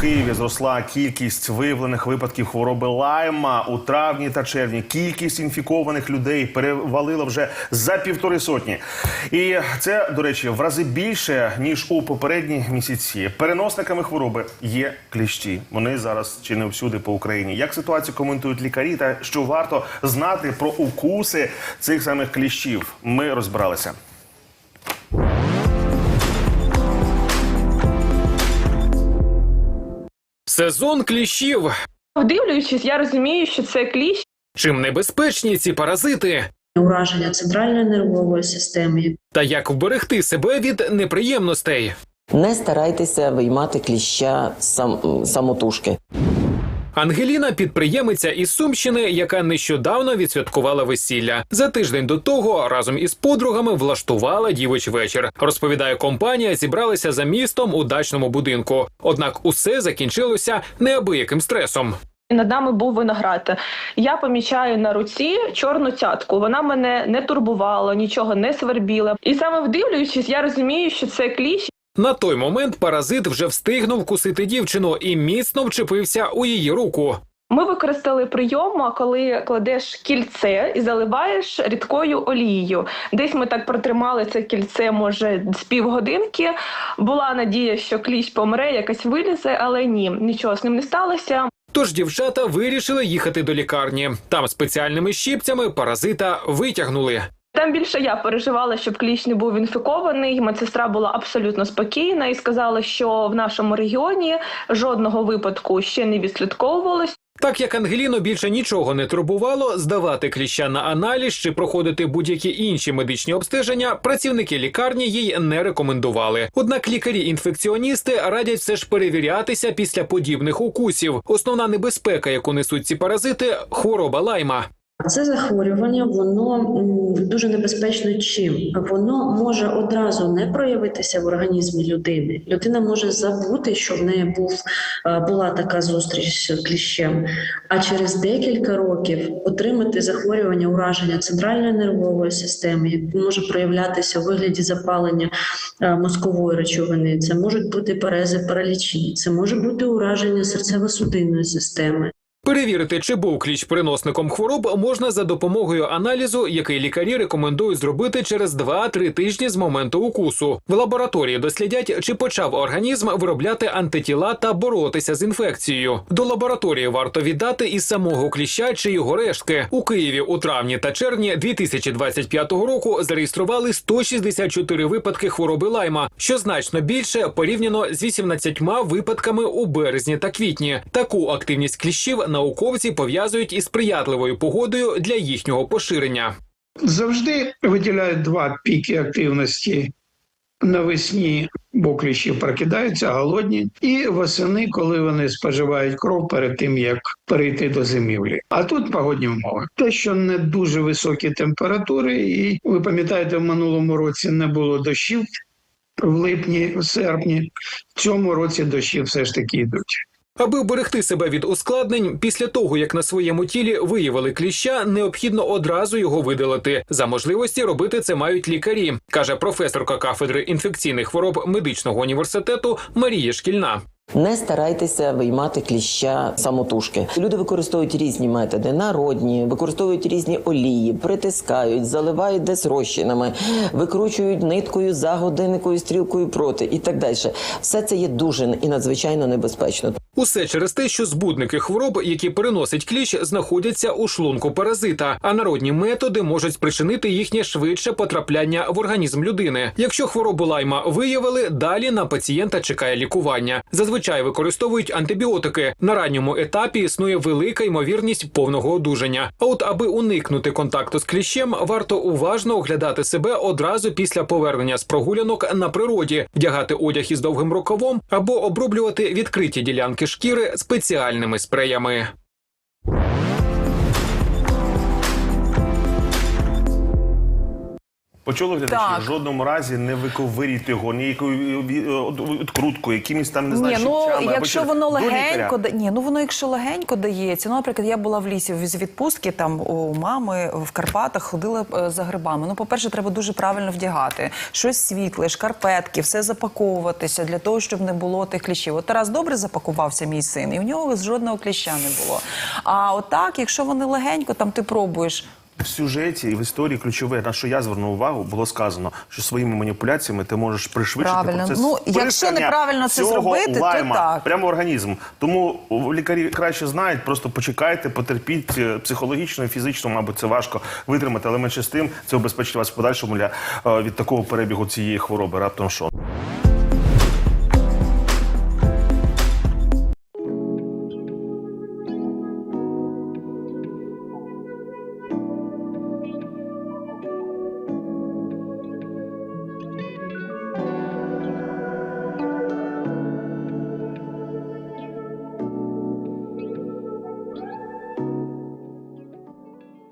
Києві зросла кількість виявлених випадків хвороби лайма у травні та червні. Кількість інфікованих людей перевалила вже за півтори сотні. І це, до речі, в рази більше ніж у попередні місяці. Переносниками хвороби є кліщі. Вони зараз чи не всюди по Україні. Як ситуацію коментують лікарі, та що варто знати про укуси цих самих кліщів? Ми розбиралися. Сезон кліщів. Вдивлюючись, я розумію, що це кліщ. Чим небезпечні ці паразити? ураження центральної нервової системи, Та як вберегти себе від неприємностей? Не старайтеся виймати кліща сам, самотужки. Ангеліна підприємиця із Сумщини, яка нещодавно відсвяткувала весілля. За тиждень до того разом із подругами влаштувала дівич вечір. Розповідає, компанія зібралася за містом у дачному будинку. Однак усе закінчилося неабияким стресом. Над нами був виноград. Я помічаю на руці чорну цятку. Вона мене не турбувала, нічого не свербіла. І саме вдивлюючись, я розумію, що це кліщ. На той момент паразит вже встигнув кусити дівчину і міцно вчепився у її руку. Ми використали прийом, коли кладеш кільце і заливаєш рідкою олією. Десь ми так протримали це кільце, може, з півгодинки. Була надія, що кліщ помре, якась вилізе, але ні, нічого з ним не сталося. Тож дівчата вирішили їхати до лікарні. Там спеціальними щіпцями паразита витягнули. Там більше я переживала, щоб кліщ не був інфікований. Медсестра була абсолютно спокійна і сказала, що в нашому регіоні жодного випадку ще не відслідковувалось. Так як Ангеліну більше нічого не турбувало, здавати кліща на аналіз чи проходити будь-які інші медичні обстеження, працівники лікарні їй не рекомендували. Однак лікарі-інфекціоністи радять все ж перевірятися після подібних укусів. Основна небезпека, яку несуть ці паразити хвороба лайма. Це захворювання, воно дуже небезпечно чим? Воно може одразу не проявитися в організмі людини. Людина може забути, що в неї був е, була така зустріч з кліщем, а через декілька років отримати захворювання ураження центральної нервової системи, яке може проявлятися у вигляді запалення е, мозкової речовини. Це можуть бути парези паралічі, це може бути ураження серцево-судинної системи. Перевірити, чи був кліщ приносником хвороб, можна за допомогою аналізу, який лікарі рекомендують зробити через 2-3 тижні з моменту укусу. В лабораторії дослідять, чи почав організм виробляти антитіла та боротися з інфекцією. До лабораторії варто віддати і самого кліща чи його рештки. У Києві у травні та червні 2025 року зареєстрували 164 випадки хвороби лайма, що значно більше порівняно з 18 випадками у березні та квітні. Таку активність кліщів науковці пов'язують із сприятливою погодою для їхнього поширення. завжди виділяють два піки активності навесні, бо кліщі прокидаються голодні, і восени, коли вони споживають кров перед тим, як перейти до зимівлі. А тут погодні умови. Те, що не дуже високі температури, і ви пам'ятаєте, в минулому році не було дощів в липні, в серпні. В цьому році дощі все ж таки йдуть. Аби вберегти себе від ускладнень, після того як на своєму тілі виявили кліща, необхідно одразу його видалити. За можливості робити це мають лікарі, каже професорка кафедри інфекційних хвороб медичного університету Марія Шкільна. Не старайтеся виймати кліща самотужки. Люди використовують різні методи, народні, використовують різні олії, притискають, заливають десь розчинами, викручують ниткою за годинникою, стрілкою проти і так далі. Все це є дуже і надзвичайно небезпечно. Усе через те, що збудники хвороб, які переносить кліщ, знаходяться у шлунку паразита, а народні методи можуть спричинити їхнє швидше потрапляння в організм людини. Якщо хворобу лайма виявили, далі на пацієнта чекає лікування. Зазвичай використовують антибіотики. На ранньому етапі існує велика ймовірність повного одужання. А от аби уникнути контакту з кліщем, варто уважно оглядати себе одразу після повернення з прогулянок на природі, вдягати одяг із довгим рукавом або оброблювати відкриті ділянки шкіри спеціальними спреями. Почули глядачі, Так. в жодному разі не виковирюйте його ніякою е, е, відкруткою, якимись там не знаю, Ні, ну щипцями, або якщо через- воно до лікаря. легенько, да- ні, ну воно якщо легенько дається. Ну, наприклад, я була в лісі з відпустки там у мами в Карпатах, ходила е, за грибами. Ну, по-перше, треба дуже правильно вдягати. Щось світле, шкарпетки, все запаковуватися для того, щоб не було тих кліщів. От Тарас добре запакувався, мій син, і в нього жодного кліща не було. А отак, якщо вони легенько, там ти пробуєш. В сюжеті і в історії ключове, на що я звернув увагу, було сказано, що своїми маніпуляціями ти можеш пришвидшити Правильно. процес Ну, якщо неправильно це цього зробити, то так. прямо в організм. Тому лікарі краще знають, просто почекайте, потерпіть е, психологічно і фізично, мабуть, це важко витримати, але менше з тим це убезпечить вас в подальшому для, е, від такого перебігу цієї хвороби. Раптом що.